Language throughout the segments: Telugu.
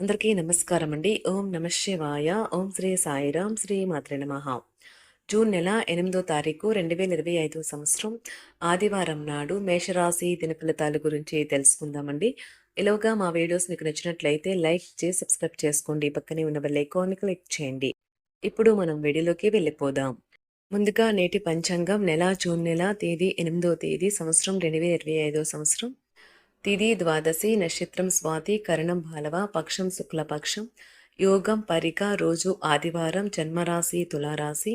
అందరికీ నమస్కారం అండి. ఓం నమ శివాయ. ఓం శ్రీ సాయిరాం శ్రీ మాత్రే నమ. జూన్ నెల ఎనిమిదో తారీఖు రెండు వేల ఇరవై ఐదో సంవత్సరం. ఆదివారం నాడు మేషరాశి దిన ఫలితాల గురించి తెలుసుకుందామండి. ఇలాగా మా వీడియోస్ మీకు నచ్చినట్లయితే లైక్ చేసి సబ్స్క్రైబ్ చేసుకోండి. పక్కనే ఉన్న బెల్ ఐకాన్ని క్లిక్ చేయండి. ఇప్పుడు మనం వీడియోలోకి వెళ్ళిపోదాం. ముందుగా నేటి పంచాంగం నెల జూన్ నెల తేదీ ఎనిమిదో తేదీ సంవత్సరం రెండు వేల ఇరవై ఐదో సంవత్సరం. తిది ద్వాదశి నక్షత్రం స్వాతి కరణం బాలవ పక్షం శుక్లపక్షం యోగం పరిక రోజు ఆదివారం జన్మరాశి తులారాశి.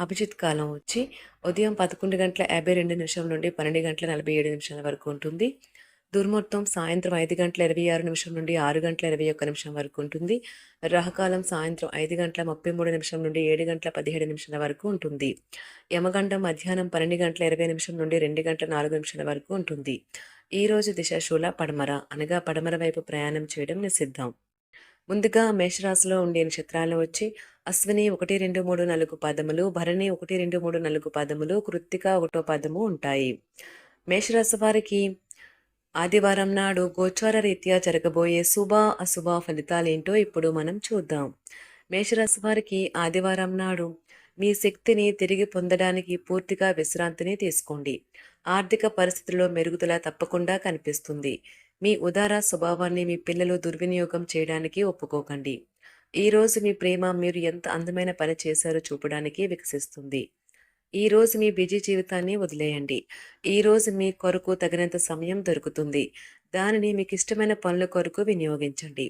అభిజిత్ కాలం వచ్చి ఉదయం పదకొండు గంటల యాభై రెండు నిమిషం నుండి పన్నెండు గంటల నలభై ఏడు నిమిషాల వరకు ఉంటుంది. దుర్ముహూర్తం సాయంత్రం ఐదు గంటల ఇరవై ఆరు నిమిషం నుండి ఆరు గంటల ఇరవై ఒక్క నిమిషం వరకు ఉంటుంది. రాహకాలం సాయంత్రం ఐదు గంటల ముప్పై మూడు నిమిషం నుండి ఏడు గంటల పదిహేడు నిమిషాల వరకు ఉంటుంది. యమగండం మధ్యాహ్నం పన్నెండు గంటల ఇరవై నిమిషం నుండి రెండు గంటల నాలుగు నిమిషాల వరకు ఉంటుంది. ఈ రోజు దిశాశూల పడమర అనగా పడమర వైపు ప్రయాణం చేయడం నిషిద్ధం. ముందుగా మేషరాశిలో ఉండే నక్షత్రాలు వచ్చి అశ్విని ఒకటి రెండు మూడు నాలుగు పదములు భరణి ఒకటి రెండు మూడు నాలుగు పదములు కృత్తిక ఒకటో పదము ఉంటాయి. మేషరాశి వారికి ఆదివారం నాడు గోచార రీత్యా జరగబోయే శుభ అశుభ ఫలితాలేంటో ఇప్పుడు మనం చూద్దాం. మేషరాశి వారికి ఆదివారం నాడు మీ శక్తిని తిరిగి పొందడానికి పూర్తిగా విశ్రాంతిని తీసుకోండి. ఆర్థిక పరిస్థితుల్లో మెరుగుదల తప్పకుండా కనిపిస్తుంది. మీ ఉదార స్వభావాన్ని మీ పిల్లలు దుర్వినియోగం చేయడానికి ఒప్పుకోకండి. ఈరోజు మీ ప్రేమ మీరు ఎంత అందమైన పని చేశారో చూపడానికి వికసిస్తుంది. ఈరోజు మీ బిజీ జీవితాన్ని వదిలేయండి. ఈరోజు మీ కొరకు తగినంత సమయం దొరుకుతుంది. దానిని మీకు ఇష్టమైన పనుల కొరకు వినియోగించండి.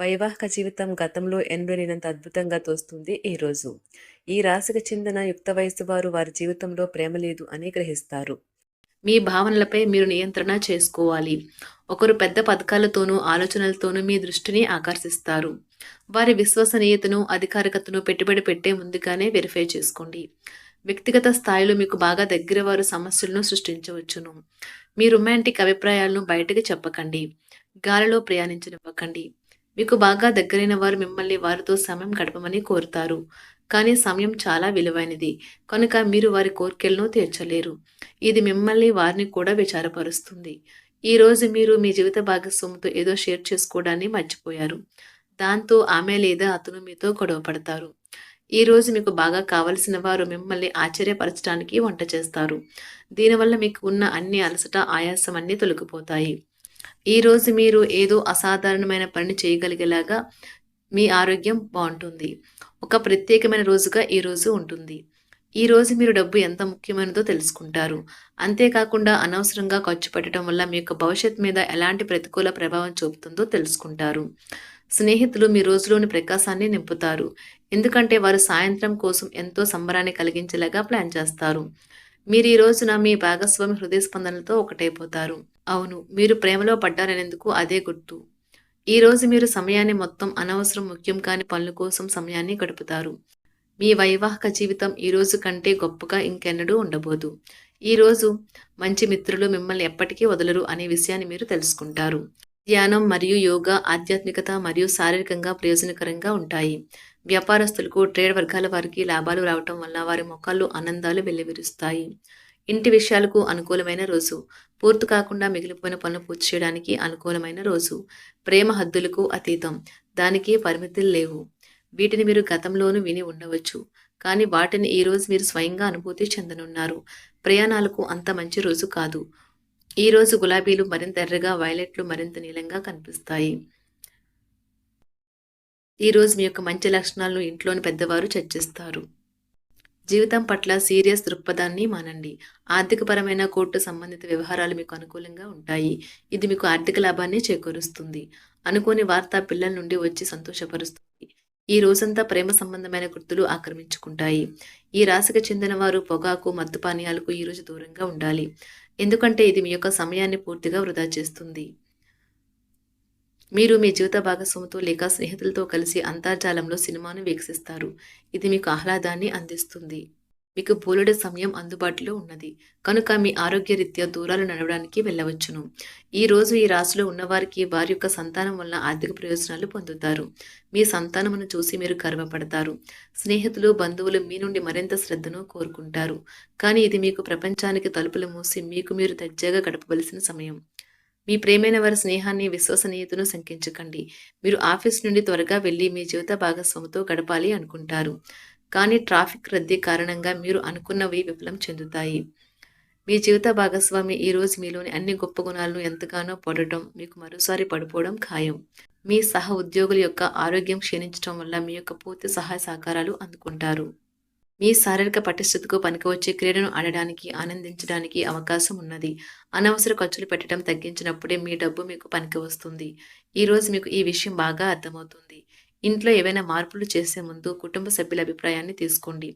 వైవాహిక జీవితం గతంలో ఎన్నడలేనంత అద్భుతంగా తోస్తుంది ఈ రోజు. ఈ రాశికి చెందిన యుక్త వయసు వారు వారి జీవితంలో ప్రేమ లేదు అని గ్రహిస్తారు. మీ భావనలపై మీరు నియంత్రణ చేసుకోవాలి. ఒకరు పెద్ద పథకాలతోనూ ఆలోచనలతోనూ మీ దృష్టిని ఆకర్షిస్తారు. వారి విశ్వసనీయతను అధికారికతను పెట్టుబడి పెట్టే ముందుగానే వెరిఫై చేసుకోండి. వ్యక్తిగత స్థాయిలో మీకు బాగా దగ్గర వారు సమస్యలను సృష్టించవచ్చును. మీ రొమాంటిక్ అభిప్రాయాలను బయటకు చెప్పకండి. గాలిలో ప్రయాణించనివ్వకండి. మీకు బాగా దగ్గరైన వారు మిమ్మల్ని వారితో సమయం గడపమని కోరుతారు. కానీ సమయం చాలా విలువైనది. కనుక మీరు వారి కోరికలను తీర్చలేరు. ఇది మిమ్మల్ని వారిని కూడా విచారపరుస్తుంది. ఈ రోజు మీరు మీ జీవిత భాగస్వామితో ఏదో షేర్ చేసుకోవడాన్ని మర్చిపోయారు. దాంతో ఆమె లేదా అతను మీతో గొడవ పడతారు. ఈ రోజు మీకు బాగా కావలసిన వారు మిమ్మల్ని ఆశ్చర్యపరచడానికి వంట చేస్తారు. దీనివల్ల మీకు ఉన్న అన్ని అలసట ఆయాసం అన్నీ తొలగిపోతాయి. ఈ రోజు మీరు ఏదో అసాధారణమైన పని చేయగలిగేలాగా మీ ఆరోగ్యం బాగుంటుంది. ఒక ప్రత్యేకమైన రోజుగా ఈ రోజు ఉంటుంది. ఈ రోజు మీరు డబ్బు ఎంత ముఖ్యమైనదో తెలుసుకుంటారు. అంతేకాకుండా అనవసరంగా ఖర్చు పెట్టడం వల్ల మీ యొక్క భవిష్యత్ మీద ఎలాంటి ప్రతికూల ప్రభావం చూపుతుందో తెలుసుకుంటారు. స్నేహితులు మీ రోజులోని ప్రకాశాన్ని నింపుతారు. ఎందుకంటే వారు సాయంత్రం కోసం ఎంతో సంబరాన్ని కలిగించేలాగా ప్లాన్ చేస్తారు. మీరు ఈ రోజున మీ భాగస్వామి హృదయ స్పందనలతో ఒకటైపోతారు. అవును మీరు ప్రేమలో పడ్డారనేందుకు అదే గుర్తు. ఈరోజు మీరు సమయాన్ని మొత్తం అనవసరం ముఖ్యం కాని పనుల కోసం సమయాన్ని గడుపుతారు. మీ వైవాహిక జీవితం ఈ రోజు కంటే గొప్పగా ఇంకెన్నడూ ఉండబోదు. ఈ రోజు మంచి మిత్రులు మిమ్మల్ని ఎప్పటికీ వదలరు అనే విషయాన్ని మీరు తెలుసుకుంటారు. ధ్యానం మరియు యోగా ఆధ్యాత్మికత మరియు శారీరకంగా ప్రయోజనకరంగా ఉంటాయి. వ్యాపారస్తులకు ట్రేడ్ వర్గాల వారికి లాభాలు రావటం వల్ల వారి ముఖాల్లో ఆనందాలు వెల్లివిరుస్తాయి. ఇంటి విషయాలకు అనుకూలమైన రోజు. పూర్తి కాకుండా మిగిలిపోయిన పనులు పూర్తి చేయడానికి అనుకూలమైన రోజు. ప్రేమ హద్దులకు అతీతం. దానికి పరిమితులు లేవు. వీటిని మీరు గతంలోనూ విని ఉండవచ్చు. కానీ వాటిని ఈ రోజు మీరు స్వయంగా అనుభూతి చెందనున్నారు. ప్రయాణాలకు అంత మంచి రోజు కాదు. ఈ రోజు గులాబీలు మరింత ఎర్రగా వైలెట్లు మరింత నీలంగా కనిపిస్తాయి. ఈ రోజు మీ యొక్క మంచి లక్షణాలను ఇంట్లోని పెద్దవారు చర్చిస్తారు. జీవితం పట్ల సీరియస్ దృక్పథాన్ని మానండి. ఆర్థికపరమైన కోర్టు సంబంధిత వ్యవహారాలు మీకు అనుకూలంగా ఉంటాయి. ఇది మీకు ఆర్థిక లాభాన్ని చేకూరుస్తుంది. అనుకోని వార్త పిల్లల నుండి వచ్చి సంతోషపరుస్తుంది. ఈ రోజంతా ప్రేమ సంబంధమైన గుర్తులు ఆక్రమించుకుంటాయి. ఈ రాశికి చెందిన వారు పొగాకు మత్తు పానీయాలకు ఈ రోజు దూరంగా ఉండాలి. ఎందుకంటే ఇది మీ యొక్క సమయాన్ని పూర్తిగా వృధా చేస్తుంది. మీరు మీ జీవిత భాగస్వామితో లేక స్నేహితులతో కలిసి అంతర్జాలంలో సినిమాను వీక్షిస్తారు. ఇది మీకు ఆహ్లాదాన్ని అందిస్తుంది. మీకు బోలెడు సమయం అందుబాటులో ఉన్నది. కనుక మీ ఆరోగ్యరీత్యా దూరాలు నడవడానికి వెళ్ళవచ్చును. ఈ రోజు ఈ రాశిలో ఉన్నవారికి వారి యొక్క సంతానం వల్ల ఆర్థిక ప్రయోజనాలు పొందుతారు. మీ సంతానమును చూసి మీరు గర్వపడతారు. స్నేహితులు బంధువులు మీ నుండి మరింత శ్రద్ధను కోరుకుంటారు. కానీ ఇది మీకు ప్రపంచానికి తలుపులు మూసి మీకు మీరు దర్జాగా గడపవలసిన సమయం. మీ ప్రేమైన వారి స్నేహాన్ని విశ్వసనీయతను శంకించకండి. మీరు ఆఫీస్ నుండి త్వరగా వెళ్ళి మీ జీవిత భాగస్వామితో గడపాలి అనుకుంటారు. కానీ ట్రాఫిక్ రద్దీ కారణంగా మీరు అనుకున్నవి విఫలం చెందుతాయి. మీ జీవిత భాగస్వామి ఈరోజు మీలోని అన్ని గొప్ప గుణాలను ఎంతగానో పొడటం మీకు మరోసారి పడిపోవడం ఖాయం. మీ సహ ఉద్యోగుల యొక్క ఆరోగ్యం క్షీణించడం వల్ల మీ యొక్క పూర్తి సహాయ సహకారాలు అందుకుంటారు. మీ శారీరక పటిష్టతకు పనికివచ్చే క్రీడను ఆడడానికి ఆనందించడానికి అవకాశం ఉన్నది. అనవసర ఖర్చులు పెట్టడం తగ్గించినప్పుడే మీ డబ్బు మీకు పనికి వస్తుంది. ఈరోజు మీకు ఈ విషయం బాగా అర్థమవుతుంది. ఇంట్లో ఏవైనా మార్పులు చేసే ముందు కుటుంబ సభ్యుల అభిప్రాయాన్ని తీసుకోండి.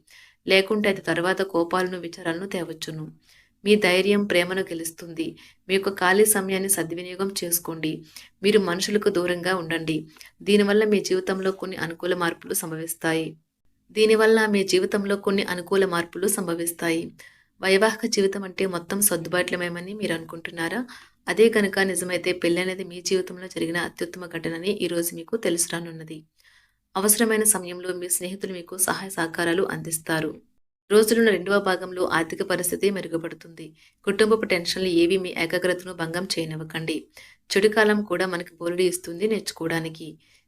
లేకుంటే అది తర్వాత కోపాలను విచారాలను తేవచ్చును. మీ ధైర్యం ప్రేమను గెలుస్తుంది. మీ యొక్క ఖాళీ సమయాన్ని సద్వినియోగం చేసుకోండి. మీరు మనుషులకు దూరంగా ఉండండి. దీనివల్ల మీ జీవితంలో కొన్ని అనుకూల మార్పులు సంభవిస్తాయి. దీనివల్ల మీ జీవితంలో కొన్ని అనుకూల మార్పులు సంభవిస్తాయి. వైవాహిక జీవితం అంటే మొత్తం సర్దుబాట్లమేమని మీరు అనుకుంటున్నారా? అదే కనుక నిజమైతే పెళ్ళి అనేది మీ జీవితంలో జరిగిన అత్యుత్తమ ఘటనని ఈరోజు మీకు తెలుసు రానున్నది అవసరమైన సమయంలో మీ స్నేహితులు మీకు సహాయ సహకారాలు అందిస్తారు. రోజులున్న రెండవ భాగంలో ఆర్థిక పరిస్థితి మెరుగుపడుతుంది. కుటుంబపు టెన్షన్లు ఏవి మీ ఏకాగ్రతను భంగం చేయనివ్వకండి. చెడు కాలం కూడా మనకి బోరుడి ఇస్తుంది నేర్చుకోవడానికి.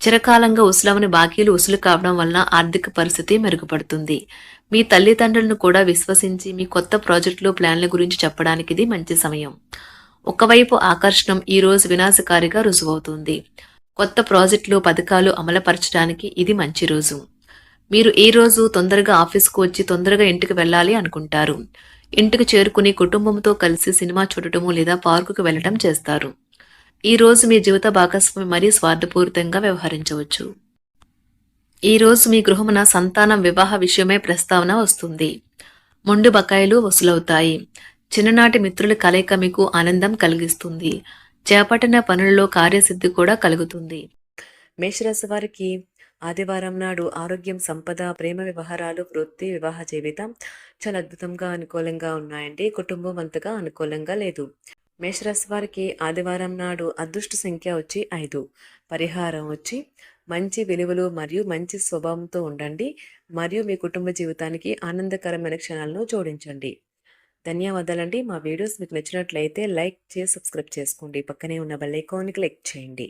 చిరకాలంగా ఉసులవని బాకీలు ఉసులు కావడం వలన ఆర్థిక పరిస్థితి మెరుగుపడుతుంది. మీ తల్లిదండ్రులను కూడా విశ్వసించి మీ కొత్త ప్రాజెక్టులు ప్లాన్ల గురించి చెప్పడానికి ఇది మంచి సమయం. ఒకవైపు ఆకర్షణం ఈ రోజు వినాశకారిగా రుజువవుతుంది. కొత్త ప్రాజెక్టులు పథకాలు అమలుపరచడానికి ఇది మంచి రోజు. మీరు ఈ రోజు తొందరగా ఆఫీస్కు వచ్చి తొందరగా ఇంటికి వెళ్ళాలి అనుకుంటారు. ఇంటికి చేరుకుని కుటుంబంతో కలిసి సినిమా చూడటము లేదా పార్కుకు వెళ్ళటం చేస్తారు. ఈ రోజు మీ జీవిత భాగస్వామి మరీ స్వార్థపూరితంగా వ్యవహరించవచ్చు. ఈ రోజు మీ గృహమున సంతానం వివాహ విషయమై ప్రస్తావన వస్తుంది. మొండు బకాయిలు వసూలవుతాయి. చిన్ననాటి మిత్రుల కలయిక మీకు ఆనందం కలిగిస్తుంది. చేపట్టిన పనులలో కార్యసిద్ధి కూడా కలుగుతుంది. మేషరాశి వారికి ఆదివారం నాడు ఆరోగ్యం సంపద ప్రేమ వ్యవహారాలు వృత్తి వివాహ జీవితం చాలా అద్భుతంగా అనుకూలంగా ఉన్నాయండి. కుటుంబం అంతగా అనుకూలంగా లేదు. మేషరాశి వారికి ఆదివారం నాడు అదృష్ట సంఖ్య వచ్చి ఐదు. పరిహారం వచ్చి మంచి విలువలు మరియు మంచి స్వభావంతో ఉండండి. మరియు మీ కుటుంబ జీవితానికి ఆనందకరమైన క్షణాలను జోడించండి. ధన్యవాదాలండి. మా వీడియోస్ మీకు నచ్చినట్లయితే లైక్ చేసి సబ్స్క్రైబ్ చేసుకోండి. పక్కనే ఉన్న బెల్ ఐకాన్ని క్లిక్ చేయండి.